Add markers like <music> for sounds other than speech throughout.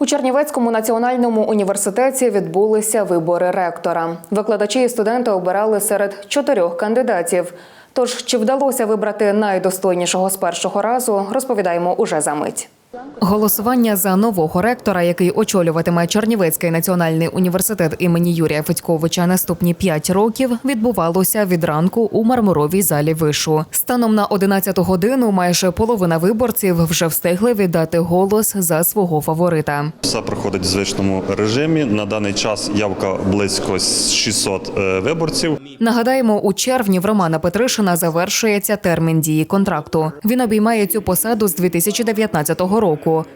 У Чернівецькому національному університеті відбулися вибори ректора. Викладачі і студенти обирали серед чотирьох кандидатів. Тож, чи вдалося вибрати найдостойнішого з першого разу, розповідаємо уже за мить. Голосування за нового ректора, який очолюватиме Чернівецький національний університет імені Юрія Федьковича наступні п'ять років, відбувалося від ранку у мармуровій залі вишу. Станом на 11 годину майже половина виборців вже встигли віддати голос за свого фаворита. Все проходить в звичному режимі. На даний час явка близько 600 е, виборців. Нагадаємо, у червні в Романа Петришина завершується термін дії контракту. Він обіймає цю посаду з 2019 року.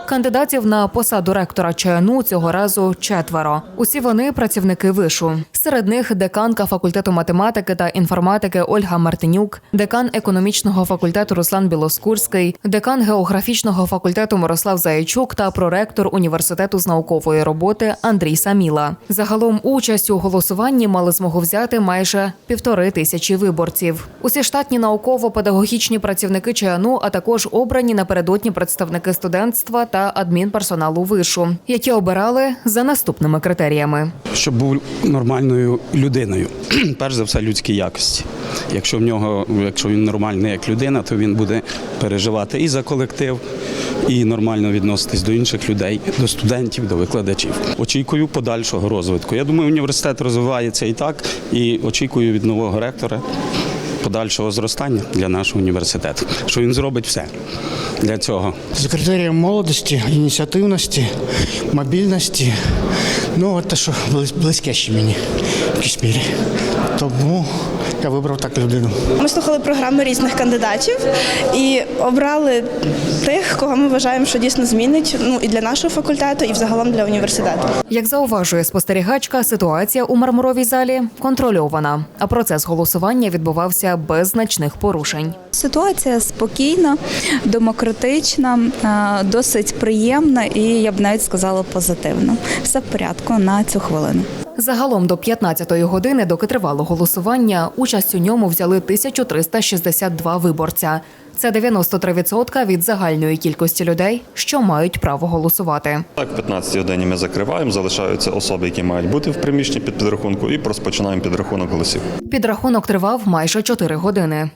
Кандидатів на посаду ректора ЧНУ цього разу четверо. Усі вони працівники вишу. Серед них деканка факультету математики та інформатики Ольга Мартинюк, декан економічного факультету Руслан Білоскурський, декан географічного факультету Мирослав Заячук та проректор університету з наукової роботи Андрій Саміла. Загалом участь у голосуванні мали змогу взяти майже півтори тисячі виборців. Усі штатні науково-педагогічні працівники ЧНУ, а також обрані напередодні представники студентства та адмінперсоналу вишу, які обирали за наступними критеріями. щоб був нормальною людиною. <clears throat> Перш за все, людські якості. Якщо в нього, якщо він нормальний як людина, то він буде переживати і за колектив, і нормально відноситись до інших людей, до студентів, до викладачів. Очікую подальшого розвитку. Я думаю, університет розвивається і так, і очікую від нового ректора. Подальшого зростання для нашого університету, що він зробить все для цього. За критерієм молодості, ініціативності, мобільності. Ну, от те, що близ- близьке ще мені в якійсь мірі. Тому я вибрав так людину. Ми слухали програми різних кандидатів і обрали тих, кого ми вважаємо, що дійсно змінить ну і для нашого факультету, і взагалом для університету. Як зауважує спостерігачка, ситуація у мармуровій залі контрольована, а процес голосування відбувався без значних порушень. Ситуація спокійна, демократична, е, досить приємна і я б навіть сказала позитивна. Все в порядку на цю хвилину. Загалом до 15-ї години, доки тривало голосування, участь у ньому взяли 1362 виборця. Це 93% від загальної кількості людей, що мають право голосувати. Так, в 15 годині ми закриваємо, залишаються особи, які мають бути в приміщенні під підрахунку, і розпочинаємо підрахунок голосів. Підрахунок тривав майже 4 години.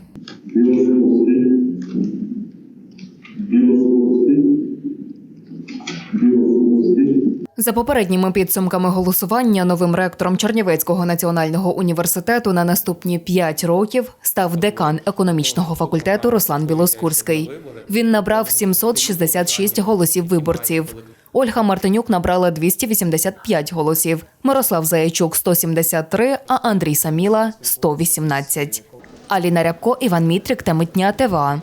За попередніми підсумками голосування новим ректором Чернівецького національного університету на наступні 5 років став декан економічного факультету Руслан Білоскурський. Він набрав 766 голосів виборців. Ольга Мартинюк набрала 285 голосів, Мирослав Заячук 173, а Андрій Саміла 118. Аліна Рябко, Іван Мітрик та Митня ТВА.